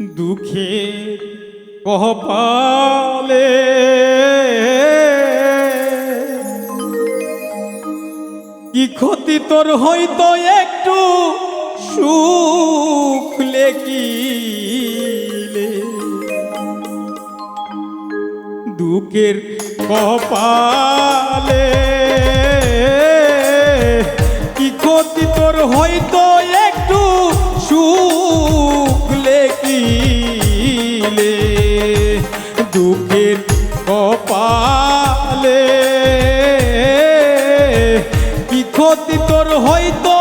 দুঃখে কপালে। কি ক্ষতি তোর হইতো একটু সুখ লেখিলে দুঃখের কপালে। কি ক্ষতি তোর হইতো একটু সুখ দিলে দুঃখের কপালে। কি ক্ষতি তোর হয়তো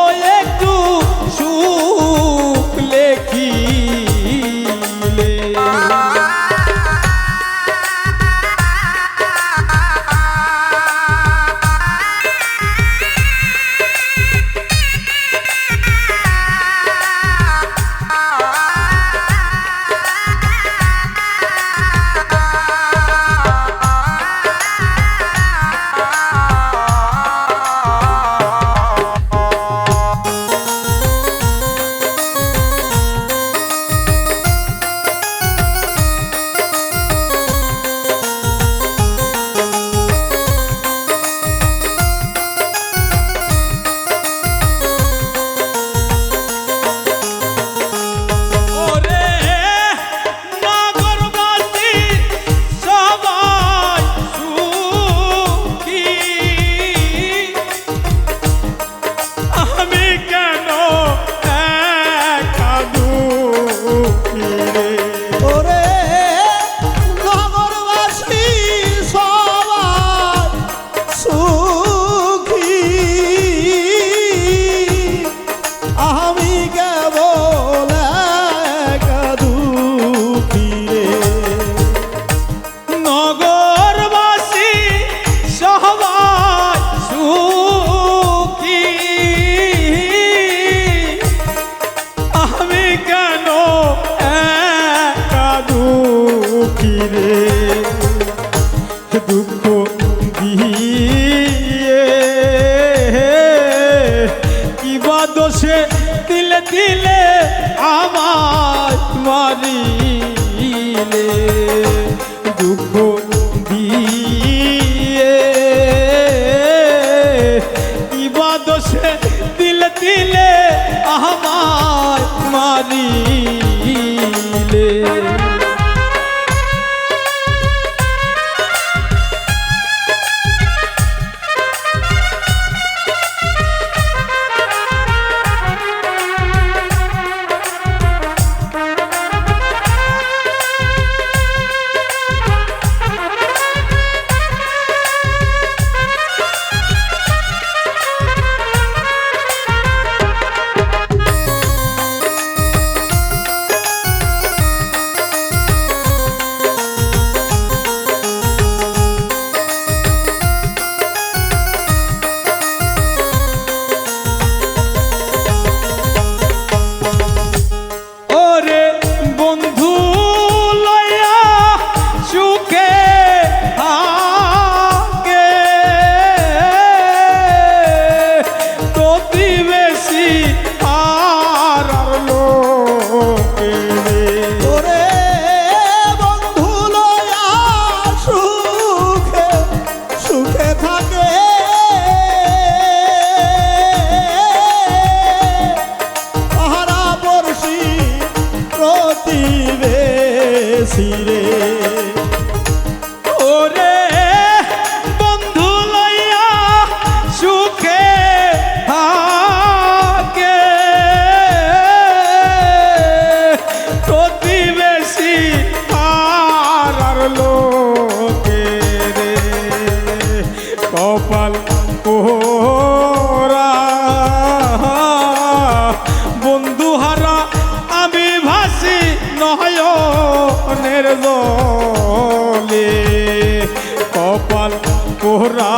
মারিলে দুঃখ দিয়ে। ইবা দোষে দিলে দিলে আমার মারিলে। কপাল পোহরা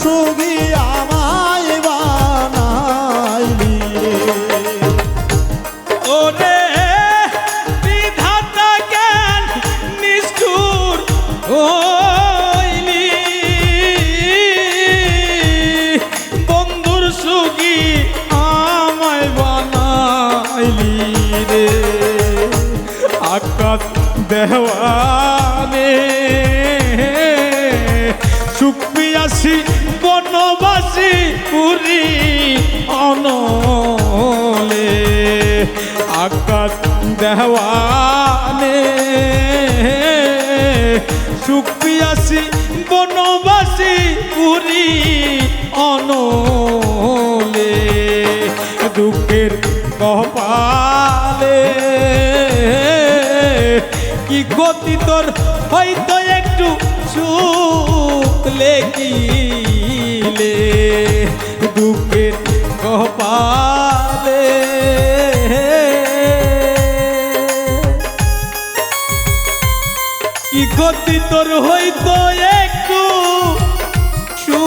সুগি আমায় বানাইলি। ওরে বিধাতা জ্ঞান নিষ্ঠুর হইলি। বন্ধুর সুগি আমায় বানাইলি রে। আকাশ দেওয়ানে সুখ পিয়াসি পুরী অনলে, আকাশ দেওয়ানে সুখ পিয়াসি বনবাসী পুরী অনলে, দুঃখের কপালে কি গতি তোর? হয়তো একটু সুখ লেগিলে দুঃখের কপালে। কি গতি তোর হইতো একটু? লেখি